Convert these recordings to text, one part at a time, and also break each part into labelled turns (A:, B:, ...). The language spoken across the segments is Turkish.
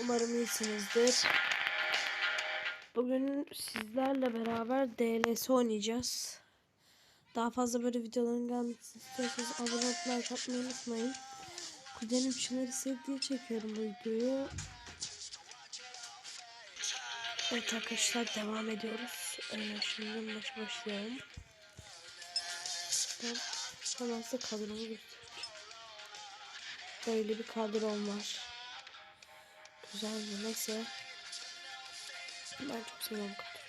A: Umarım iyisinizdir. Bugün sizlerle beraber DLS oynayacağız. Daha fazla böyle videoların gelmesini istiyorsanız abone olup like atmayı unutmayın. Kuzenim Çınar'ı sevdiği çekiyorum bu videoyu. Evet arkadaşlar devam ediyoruz. Ee, şimdi maç başlayalım. Ben hemen size kadromu göstereceğim. Böyle bir kadrom var. Güzel bir neyse. Ben çok seviyorum kadroyu.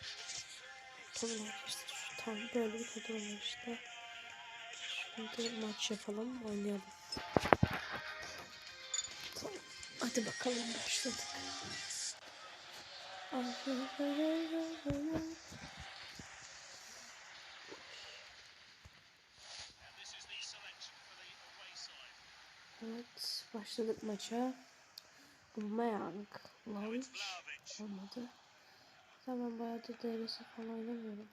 A: Tamam arkadaşlar. Tamam böyle bir kadro var işte. Şimdi maç yapalım oynayalım. Hadi bakalım başladık. Evet başladık maça. Aubameyang, Vlahovic olmadı. Zaten bayağıdır DRS falan oynamıyorum.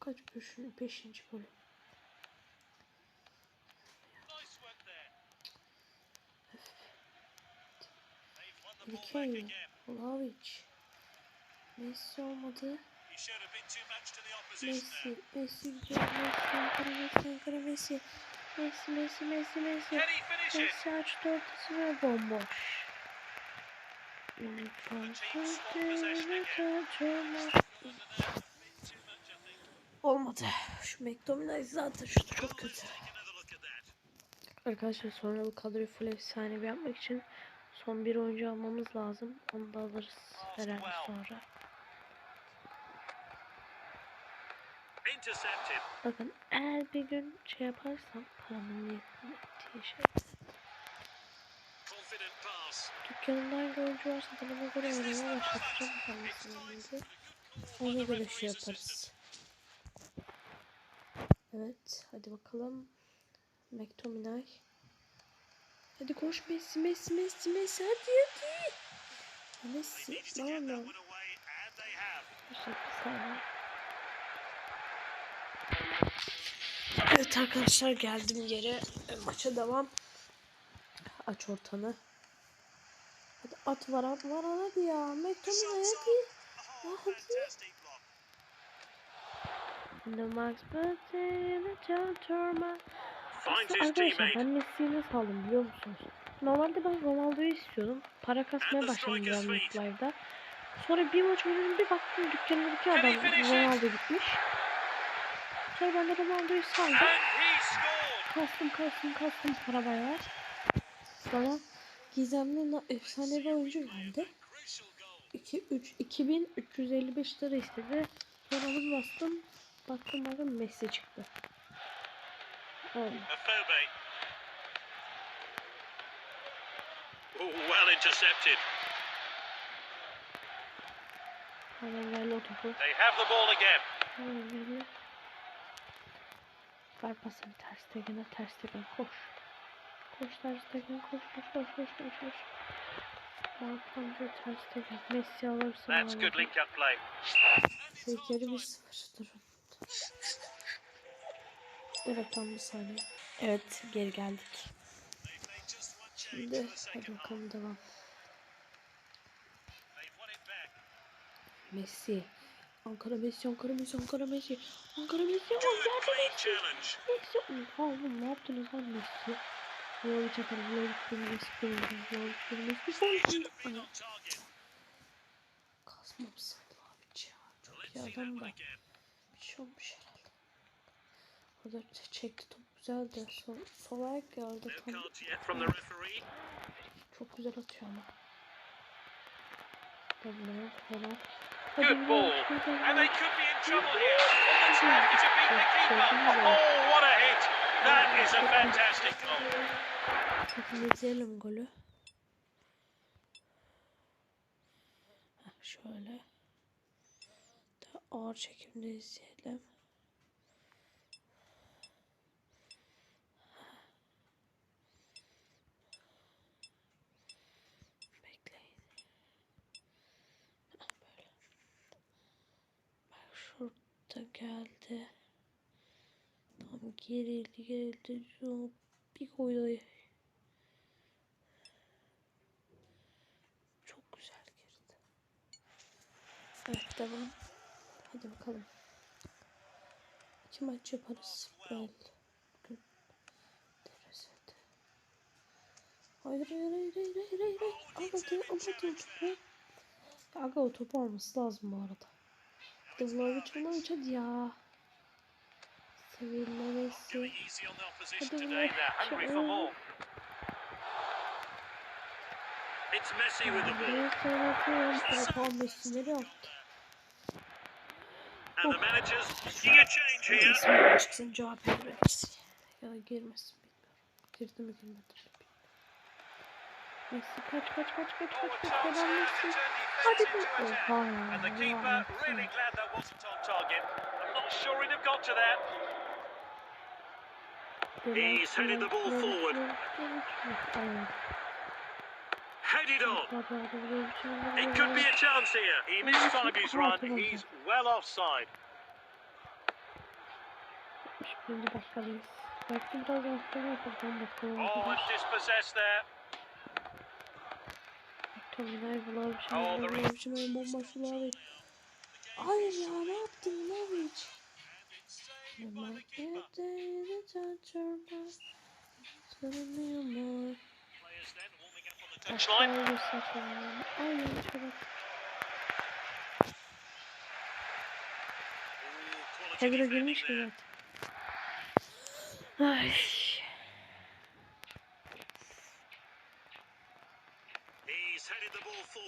A: Kaç beşinci, beşinci golü. Mikael, Vlahovic. Messi olmadı. Messi, Messi gidiyor. Messi, Messi, Messi. Messi, Messi, Messi, Messi. Messi açtı ortasını ve bomboş. Olmadı. Şu McDonald's zaten şutu çok kötü. Arkadaşlar sonra bu kadroyu full efsanevi yapmak için son bir oyuncu almamız lazım. Onu da alırız herhalde sonra. Bakın eğer bir gün şey yaparsam paramın niyetini ettiği şey.
B: Confident pass.
A: Dükkanımda hangi oyuncu varsa bana göre oynamaya başlatacağım kendisini. Ona göre şey yaparız. Evet hadi bakalım. McTominay. Hadi koş Messi Messi Messi Messi hadi hadi. Messi ne oldu? Bir saniye. Evet arkadaşlar geldim yere. E, Maça devam. Aç ortanı. Hadi at var at var hadi ya. McTominay hadi. Hadi. Max Button, Turma.
B: Finds his
A: Arkadaşlar ben Messi'yi nasıl aldım biliyor musunuz? Normalde ben Ronaldo'yu istiyordum. Para kasmaya başladım Live'da. Sonra bir maç oynadım bir baktım dükkandaki adam Ronaldo gitmiş. Sonra ben de Ronaldo'yu saldım. Kastım kastım kastım para bayağı. Sonra Gizemli na- efsanevi oyuncu geldi.
B: Crucial goal.
A: 2 3 2355 lira istedi. Sonra alıp bastım. Baktım baktım Messi çıktı.
B: Afobe. Oh, well intercepted.
A: Hemen geldi o topu.
B: They have the ball again.
A: Hemen geldi. Ver pasını ters tegene ters tegen koş. Koş ters tegen koş koş koş koş koş koş. Balkan diyor ters tegen. Messi alırsa
B: That's good link up play.
A: Sevkleri bir sıfır durun. Evet tam bir saniye. Evet geri geldik. Şimdi hadi bakalım devam. Messi. Ankara Messi, Ankara Messi, Ankara Messi. Ankara Messi, Ankara Messi. Messi. Oha oğlum ne yaptınız lan Messi? Çakar, Messi benim, vlogu çakar, Messi
B: Should have
A: benim.
B: been
A: Ana,
B: on target.
A: kasmamışsın abi ya. Çok iyi adam da. Bir şey olmuş herhalde. Orada çekti top güzel de sol, sol ayak geldi tam. Çok güzel atıyor ama. Tabii falan.
B: Good ball. And they could be in trouble here. Almost happy to beat the keeper. Oh, what a hit. That is a fantastic goal.
A: Bakın izleyelim golü. Şöyle. Daha ağır çekimde izleyelim. Bekleyin. Heh, böyle. Bak şurada geldi. Tam gerildi gerildi. Çok bir koydu. Çok güzel girdi. Evet devam. Hadi bakalım. İki maç yaparız. Deresede. Hayır hayır hayır hayır hayır hayır. Aga diyor topu. Aga o topu alması lazım bu arada. Vlaovic Vlaovic hadi ya.
B: Sevilla Messi.
A: Hadi
B: Vlaovic. It's Messi with the ball.
A: Messi nereye attı?
B: And the manager's making a change here.
A: Çıksın cevap vermez. Ya da girmesin bilmiyorum. Girdi mi girmedi mi? Messi kaç kaç kaç kaç kaç
B: a
A: kaç
B: chance
A: falan
B: here
A: Messi.
B: to turn
A: Hadi
B: defence
A: be.
B: into attack.
A: Oha ya.
B: And the keeper really glad that wasn't on target. I'm not sure he'd have got to that. He's headed the ball forward. Headed on. It could be a chance here. He missed his run. He's well offside.
A: 61. dakikadayız. Belki biraz daha yapacağım bakalım.
B: Oh, dispossessed there.
A: Bunlar bunlar
B: bir şey. Bunlar
A: bir şey. Ben bomba suları. Hayır ya ne yaptın ne hiç? Şey Ay
B: Hepsi
A: girmiş ki zaten. Ay.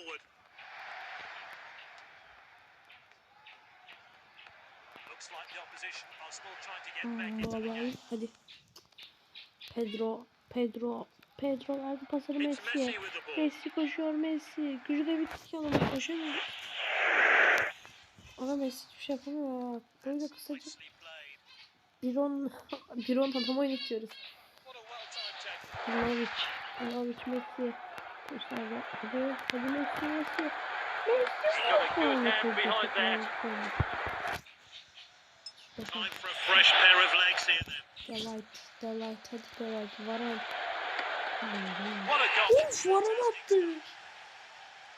B: Forward. Looks like the opposition are still trying to get back into the game.
A: hadi. Pedro, Pedro, Pedro verdi
B: It's
A: Messi'ye.
B: Messi
A: koşuyor Messi. Gücü de bitti ki oğlum koşamıyor. Ama Messi hiçbir şey yapamıyor. Böyle
B: played.
A: bir on, bir on adam oynatıyoruz. Vlahovic, Vlahovic Messi arkadaşlar yapmadı. Hadi Messi Messi. Delight, delight, hadi delight, varan. Uf, attı.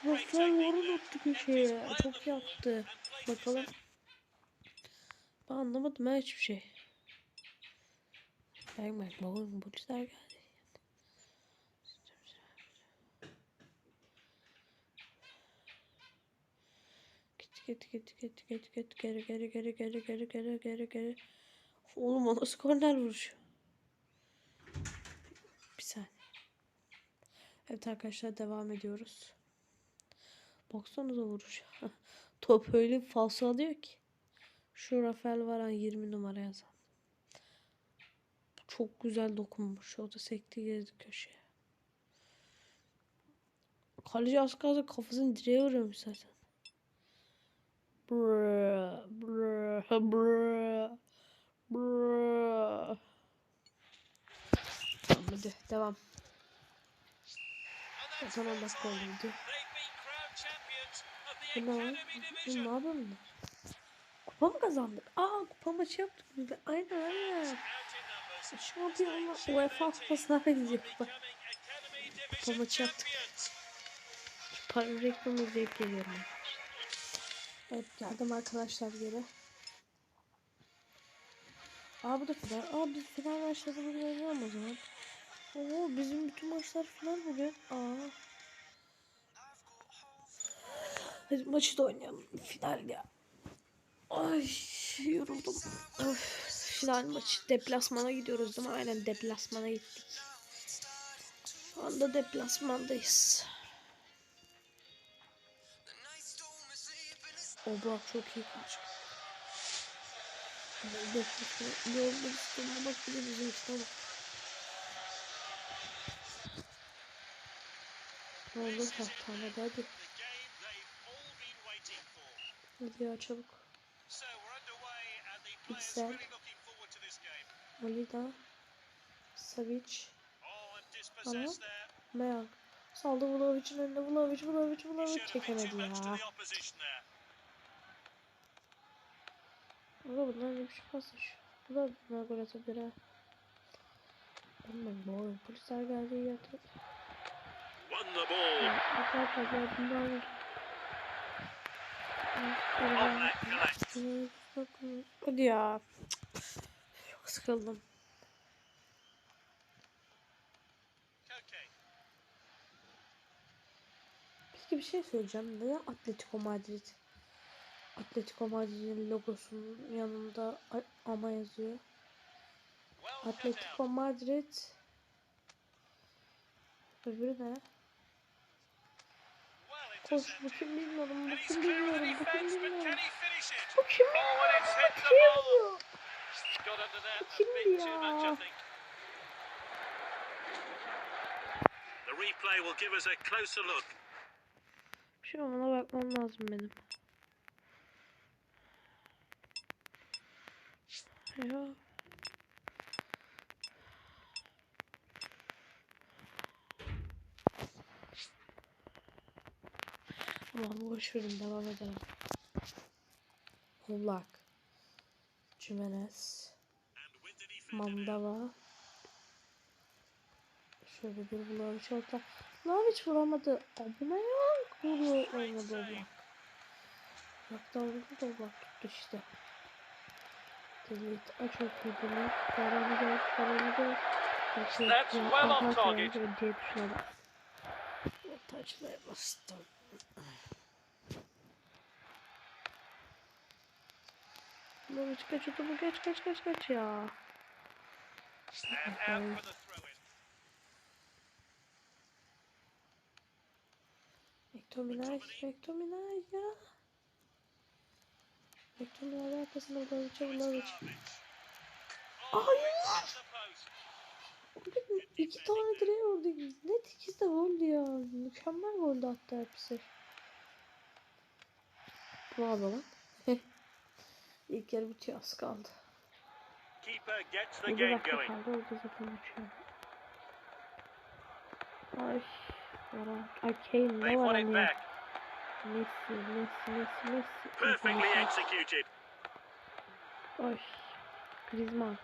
A: Rafael varan attı köşeye. Çok yaptı. Bakalım. Ben anlamadım ben hiçbir şey. Bergman, warum Bundestag? Git git git git git geri geri geri geri geri geri geri geri. Oğlum o nasıl korner vuruşu? Bir saniye. Evet arkadaşlar devam ediyoruz. Baksanıza vuruş. Top öyle falso alıyor ki. Şu Rafael Varan 20 numara yazan. Çok güzel dokunmuş. O da sekti girdi köşeye. Kaleci az kaldı kafasını direğe vuruyormuş zaten. Brrr, brrr, brrr, brrr. Tamam hadi devam. Zaten 10 dakika oldu ne lan? Bu ne yapıyor bunlar? Kupa mı kazandık? Aa kupa maçı yaptık biz de. Aynen aynen. Şampiyonlar UEFA kupasına benziyor kupa. Kupa maçı yaptık. Para reklamı geliyorum arkadaşlar. Evet geldim arkadaşlar geri. Aa bu da final. Aa biz final maçları bugün oynayalım o zaman. Oo bizim bütün maçlar final bugün. Aa. Hadi maçı da oynayalım. Final ya. Ay yoruldum. Of, final maçı. Deplasmana gidiyoruz değil mi? Aynen deplasmana gittik. Şu anda deplasmandayız. O Obrak çok iyi kaçtı. Yolda üstüne bak bir de bizim kitaba. Ne oldu tahtana hadi. Hadi ya çabuk. Güzel. Alida. Savic. Ama Meyak. Saldı Vlaovic'in önüne. Vlaovic, Vlaovic, Vlaovic çekemedi ya. Ama bunlar ne biçim basmış. Bunlar bunlar gol atabilir ha. Aman boy polisler geldi yatır. Arkadaşlar
B: ben bunu aldım.
A: Hadi ya. Çok sıkıldım. Peki bir şey söyleyeceğim. Neden Atletico Madrid Atletico Madrid'in logosunun yanında ama yazıyor. Atletico Madrid. Öbürü ne? Koş bu kim bilmiyorum.
B: And
A: Bu kim bilmiyorum. Bu kim bilmiyorum. Bu kim
B: Oh,
A: bilmiyorum. Bu Kimdi ya?
B: The replay will give us a closer look.
A: Bir şey ona bakmam lazım benim. Ya. Aman boş verin devam edelim.
B: Finish it?
A: Mandava. Şöyle bir Vlahovic orta. Vlahovic vuramadı. Abone yok. Vuruyor olmadı Oblak. Yok da vurdu da Oblak tuttu işte. Delete. Aç delete. Paranı gör. Paranı gör.
B: That's well on target.
A: Taçlaya bastım. Vlahovic kaç otomu geç kaç kaç kaç ya.
B: And out for the throw-in.
A: McTominay, McTominay ya. McTominay arkasında Vlavic'e Vlahovic.
B: Oh,
A: Hayır. İki tane direğe vurdu. Net ikisi de goldü ya. Mükemmel goldü hatta hepsi. Bravo lan. İlk yarı bitiyor az kaldı.
B: Keeper gets the game going.
A: kaldı. Ay. Ay Kane ne var
B: back.
A: Messi, Messi, Messi, Messi.
B: Perfectly executed.
A: Ay. Griezmann.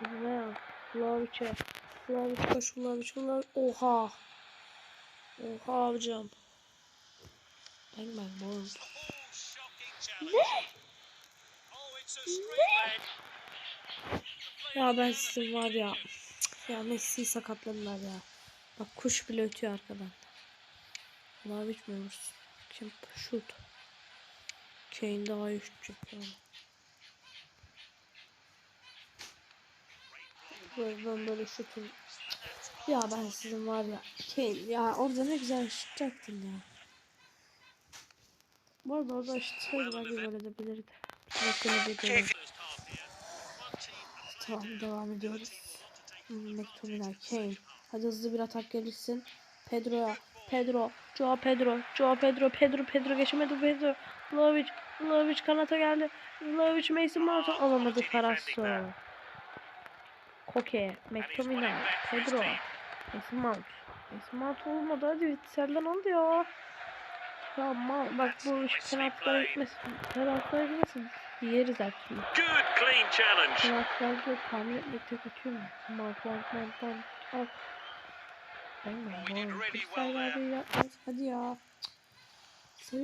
A: Griezmann. Vlahovic'e. Vlahovic koş Vlahovic. Vlahovic. Oha. Oha hocam. Bang bang boom.
B: Straight leg.
A: Ya ben sizin var ya. Ya Messi'yi sakatladılar ya. Bak kuş bile ötüyor arkadan. Mi vursun? Kim? Şut. Kane daha iyi şut çekiyor. Böyle ben böyle şutum. Ya ben sizin var ya. Kane ya orada ne güzel şut çaktın ya. Bu arada orada şutsaydı belki gol edebilirdi. Bakın bir
B: team
A: Tamam devam ediyoruz. McTominay, Kane. Hadi hızlı bir atak gelirsin. Pedro'ya. Pedro. Joao Pedro. Joao Pedro. Pedro. Pedro geçemedi Pedro. Vlahovic. Vlahovic kanata geldi. Vlahovic Mason Mount'u alamadı Karasso. Koke. McTominay. Pedro. Mason Mount. Mason Mount olmadı. Hadi Witzel'den oldu ya. Ya ma bak bu iş penaltılara gitmesin. Penaltılara gitmesin. Yeriz türlü.
B: Good clean challenge.
A: Kulaklarda tahmin etmekte kötüyüm. Mark Mark Mark Mark Mark. Ben Kristal
B: well there.
A: abi yapmaz. Hadi ya. Bu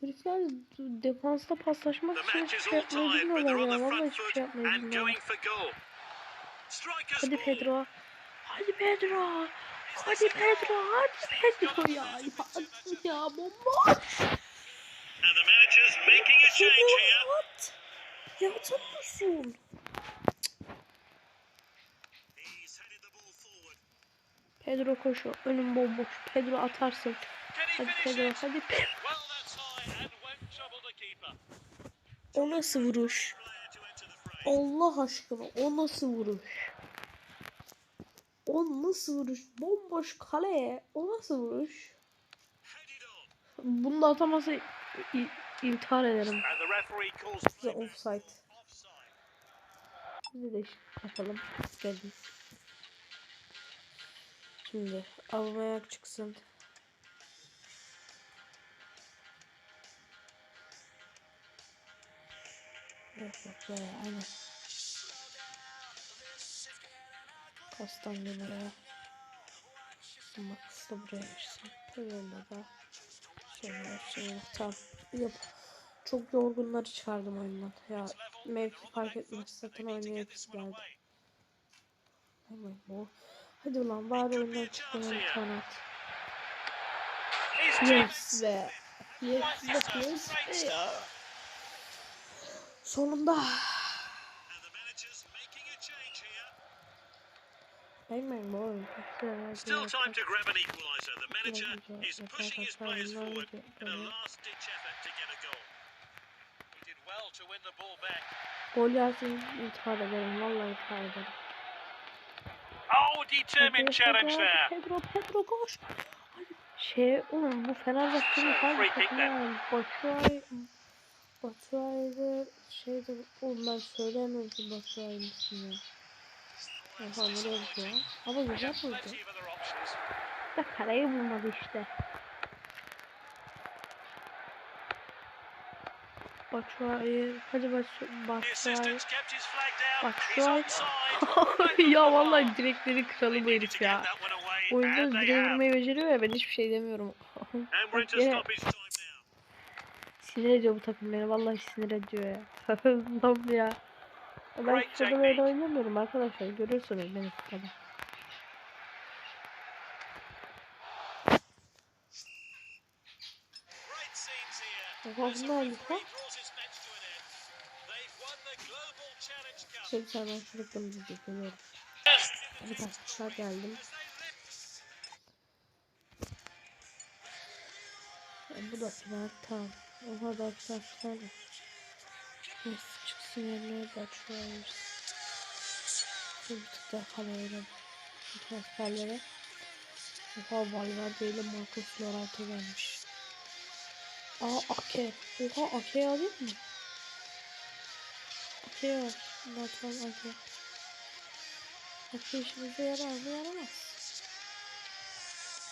A: herifler defansta paslaşmak için hiçbir şey yapmayı bilmiyorlar ya.
B: front
A: hiçbir şey yapmayı bilmiyorlar. Hadi. Pedro. Hadi Pedro. Hadi Pedro. Hadi Pedro ya. Ya, bomba.
B: And the manager's making a change here.
A: At. Ya atamıyorsun.
B: He's headed the ball forward.
A: Pedro koşuyor. Önüm bomboş. Pedro atarsın. Hadi Pedro. Hadi Pedro. O nasıl vuruş? Allah aşkına o nasıl vuruş? O nasıl vuruş? Bomboş kaleye o nasıl vuruş? Bunu da i- intihar ederim. Size offside.
B: offside.
A: Biz de yapalım. Gelin. Şimdi Aubameyang çıksın. Yok yok böyle aynen. Pastan gene buraya. Max da buraya geçsin. Pereira da. Sonra şey tamam. Yap. Çok yorgunları çıkardım oyundan. Ya mevki fark etmez. Zaten oynaya geldi. Hemen bu. Hadi ulan bari oyundan çıkmaya bir tane at. Yes be. Yes be. Yes be ya. Sonunda. Bang bu oyun.
B: Still time to grab an equaliser. The manager is pushing his players forward in a last-ditch effort to get a goal. He did well to win the ball back.
A: Gol yersin intihar ederim. Vallahi intihar ederim.
B: Oh, determined challenge there.
A: Pedro, Pedro koş. Şey, oğlum bu Fenerbahçe'nin
B: kick
A: takımı? Batshuayi, Batshuayi'de şeyde, oğlum ben Batshuayi misin ya. Aha nereye gidiyor? Ama güzel
B: options.
A: Da kaleyi bulmadı işte. Batshuayi, hadi Batshuayi. Batshuayi. ya vallahi direkleri kralı bu herif ya. Oyunda direğe vurmayı beceriyor ya ben hiçbir şey demiyorum. Yine sinir ediyor bu takım beni vallahi sinir ediyor ya. Allah'ım ya. Ben şurada böyle oynamıyorum arkadaşlar görürsünüz beni
B: here.
A: Oha bunlar ne
B: referee
A: Şöyle bir şurada mı görüyorum. Evet arkadaşlar geldim. Bu da final tamam. Oha da final. Neyse çıksın yerine de açıyoruz. Şöyle bir tık daha. Transferlere. Oha Valverde ile Marcos Llorente gelmiş. Aa Ake. Oha Ake'yi alayım mı? Ake'yi al. Batman Ake. Ake işimize yarar mı? Yaramaz.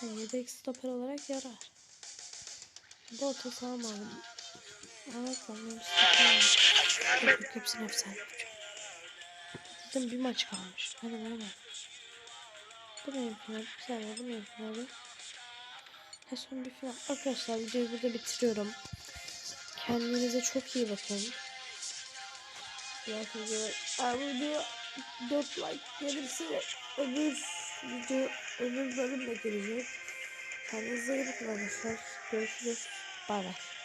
A: Yani yedek stoper olarak yarar. Bu orta saha mı alayım? Evet lan benim stoper Yok hepsini efsane yapacağım. Bir maç kalmış. Hemen hemen. Bu ne final? Bir saniye bu ne finali? Ha son bir final. Arkadaşlar videoyu burada bitiriyorum. Kendinize çok iyi bakın. Video, Aa, bu video 4 like gelirse öbür video öbür bölüm de gelecek. Kendinize iyi bakın arkadaşlar. Görüşürüz. Bay bay.